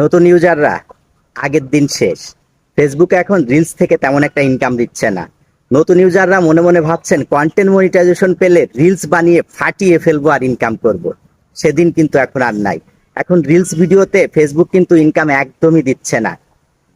নতুন ইউজাররা, আগের দিন শেষ। ফেসবুকে এখন রিলস থেকে তেমন একটা ইনকাম দিচ্ছে না। নতুন ইউজাররা মনে মনে ভাবছেন কন্টেন্ট মনিটাইজেশন পেলে রিলস বানিয়ে ফাটিয়ে ফেলব আর ইনকাম করব। সেদিন কিন্তু এখন আর নাই। এখন রিলস ভিডিওতে ফেসবুক কিন্তু ইনকাম একদমই দিচ্ছে না।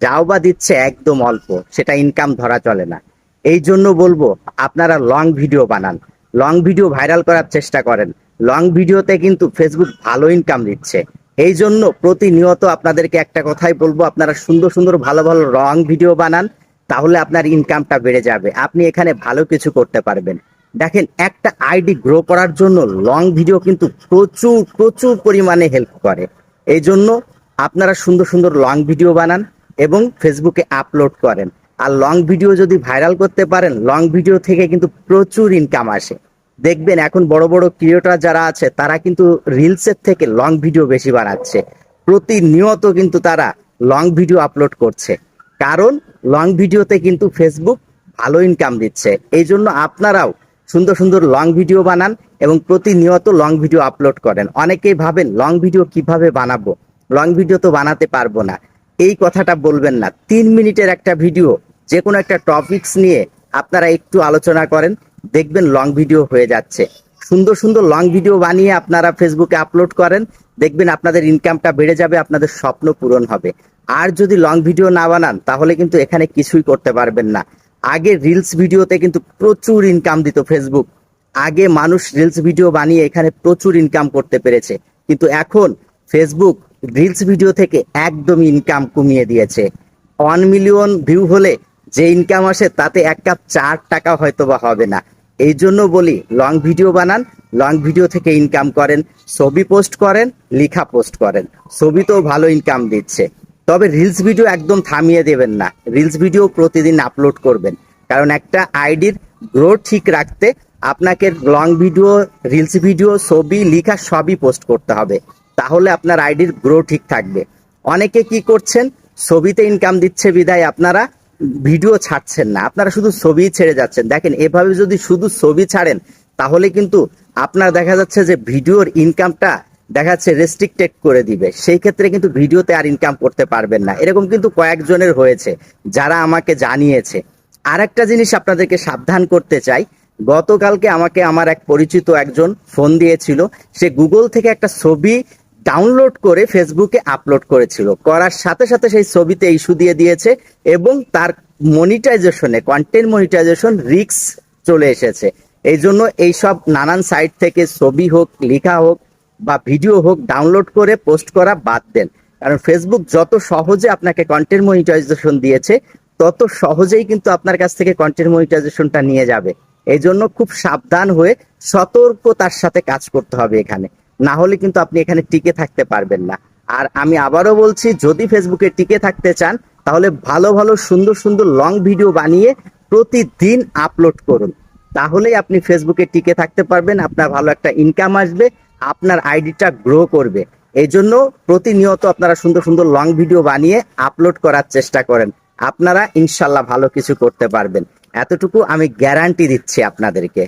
যাও বা দিচ্ছে একদম অল্প, সেটা ইনকাম ধরা চলে না। এই জন্য বলব, আপনারা লং ভিডিও বানান। লং ভিডিও ভাইরাল করার চেষ্টা করেন। লং ভিডিওতে কিন্তু ফেসবুক ভালো ইনকাম দিচ্ছে। এই জন্য প্রতিনিয়ত আপনাদেরকে একটা কথাই বলব, আপনারা সুন্দর সুন্দর ভালো ভালো লং ভিডিও বানান, তাহলে আপনার ইনকামটা বেড়ে যাবে। আপনি এখানে ভালো কিছু করতে পারবেন। দেখেন, একটা আইডি গ্রো করার জন্য লং ভিডিও কিন্তু প্রচুর প্রচুর পরিমাণে হেল্প করে। এই জন্য আপনারা সুন্দর সুন্দর লং ভিডিও বানান এবং ফেসবুকে আপলোড করেন। আর লং ভিডিও যদি ভাইরাল করতে পারেন লং ভিডিও থেকে কিন্তু প্রচুর ইনকাম আসে। দেখবেন এখন বড় বড় ক্রিয়েটর যারা আছে, তারা কিন্তু রিলসের থেকে লং ভিডিও বেশি বানাচ্ছে। প্রতিনিয়ত কিন্তু তারা লং ভিডিও আপলোড করছে। কারণ লং ভিডিওতে কিন্তু ফেসবুক ভালো ইনকাম দিচ্ছে। এই জন্য আপনারাও সুন্দর সুন্দর লং ভিডিও বানান এবং প্রতিনিয়ত লং ভিডিও আপলোড করেন। অনেকেই ভাবেন লং ভিডিও কীভাবে বানাবো? লং ভিডিও তো বানাতে পারব না। এই কথাটা বলবেন না। তিন মিনিটের একটা ভিডিও যে কোনো একটা টপিকস নিয়ে আপনারা একটু আলোচনা করেন। দেখবেন লং ভিডিও হয়ে যাচ্ছে। সুন্দর সুন্দর লং ভিডিও বানিয়ে আপনারা ফেসবুকে আপলোড করেন। দেখবেন আপনাদের ইনকামটা বেড়ে যাবে, আপনাদের স্বপ্ন পূরণ হবে। আর যদি লং ভিডিও না বানান, তাহলে কিন্তু এখানে কিছুই করতে পারবেন না। আগে রিলস ভিডিওতে কিন্তু প্রচুর ইনকাম দিত ফেসবুক আগে মানুষ রিলস ভিডিও বানিয়ে এখানে প্রচুর ইনকাম করতে পেরেছে। কিন্তু এখন ফেসবুক রিলস ভিডিও থেকে একদমই ইনকাম কমিয়ে দিয়েছে। ওয়ান মিলিয়ন ভিউ হলে যে ইনকাম আসে তাতে এক কাপ চার টাকা হয়তো বা হবে না। এই জন্য বলি লং ভিডিও বানান লং ভিডিও থেকে ইনকাম করেন, ছবি পোস্ট করেন, লিখা পোস্ট করেন। ছবিতেও ভালো ইনকাম দিচ্ছে। তবে রিলস ভিডিও একদম থামিয়ে দেবেন না। রিলস ভিডিও প্রতিদিন আপলোড করবেন। কারণ একটা আইডির গ্রোথ ঠিক রাখতে আপনাকে লং ভিডিও রিলস ভিডিও ছবি, লিখা সবই পোস্ট করতে হবে। তাহলে আপনার আইডির গ্রো ঠিক থাকবে। অনেকে কি করছেন? ছবিতে ইনকাম দিচ্ছে বিদায় আপনারা ভিডিও ছাড়ছেন না, আপনারা শুধু ছবি ছেড়ে যাচ্ছেন। দেখেন, এভাবে যদি শুধু ছবি ছাড়েন, তাহলে কিন্তু আপনার দেখা যাচ্ছে যে ভিডিওর ইনকামটা দেখা যাচ্ছে রেস্ট্রিক্টেড করে দিবে। সেই ক্ষেত্রে কিন্তু ভিডিওতে আর ইনকাম করতে পারবেন না। এরকম কিন্তু কয়েকজনের হয়েছে, যারা আমাকে জানিয়েছে। আর একটা জিনিস আপনাদেরকে সাবধান করতে চাই, গতকালকে আমাকে আমার এক পরিচিত একজন ফোন দিয়েছিল, সে গুগল থেকে একটা ছবি ডাউনলোড করে ফেসবুকে আপলোড করেছিল। করার সাথে সাথে সেই ছবিতে ইস্যু দিয়ে দিয়েছে এবং তার মনিটাইজেশনে কন্টেন্ট মনিটাইজেশন রিক্স চলে এসেছে। এই জন্য এইসব নানান সাইট থেকে ছবি হোক, লেখা হোক বা ভিডিও হোক ডাউনলোড করে পোস্ট করা বাদ দেন। কারণ ফেসবুক যত সহজে আপনাকে কন্টেন্ট মনিটাইজেশন দিয়েছে, তত সহজেই কিন্তু আপনার কাছ থেকে কন্টেন্ট মনিটাইজেশনটা নিয়ে যাবে। এই জন্য খুব সাবধান হয়ে সতর্কতার সাথে কাজ করতে হবে এখানে। না হলে কিন্তু আপনি এখানে টিকে থাকতে পারবেন না। আর আমি আবারও বলছি, যদি ফেসবুকে টিকে থাকতে চান, তাহলে ভালো ভালো সুন্দর সুন্দর লং ভিডিও বানিয়ে প্রতিদিন আপলোড করুন। তাহলেই আপনি ফেসবুকে টিকে থাকতে পারবেন, আপনার ভালো একটা ইনকাম আসবে, আপনার আইডিটা গ্রো করবে। এই জন্য প্রতিনিয়ত আপনারা সুন্দর সুন্দর লং ভিডিও বানিয়ে আপলোড করার চেষ্টা করেন। আপনারা ইনশাল্লাহ ভালো কিছু করতে পারবেন। এতটুকু আমি গ্যারান্টি দিচ্ছি আপনাদেরকে।